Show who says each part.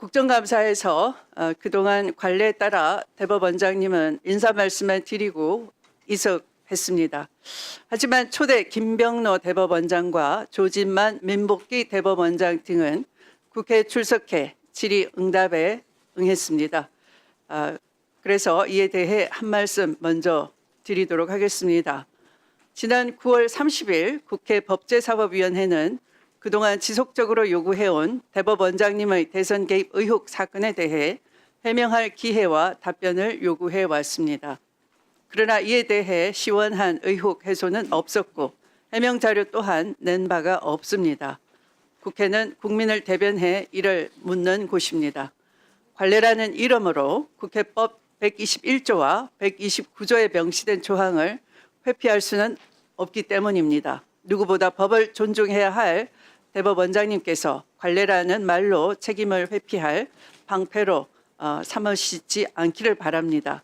Speaker 1: 국정감사에서 어, 그동안 관례에 따라 대법원장님은 인사 말씀을 드리고 이석했습니다. 하지만 초대 김병로 대법원장과 조진만 민복기 대법원장 등은 국회에 출석해 질의 응답에 응했습니다. 아, 그래서 이에 대해 한 말씀 먼저 드리도록 하겠습니다. 지난 9월 30일 국회 법제사법위원회는 그동안 지속적으로 요구해온 대법원장님의 대선 개입 의혹 사건에 대해 해명할 기회와 답변을 요구해 왔습니다. 그러나 이에 대해 시원한 의혹 해소는 없었고 해명 자료 또한 낸 바가 없습니다. 국회는 국민을 대변해 이를 묻는 곳입니다. 관례라는 이름으로 국회법 121조와 129조에 명시된 조항을 회피할 수는 없기 때문입니다. 누구보다 법을 존중해야 할 대법원장님께서 관례라는 말로 책임을 회피할 방패로 어, 삼으시지 않기를 바랍니다.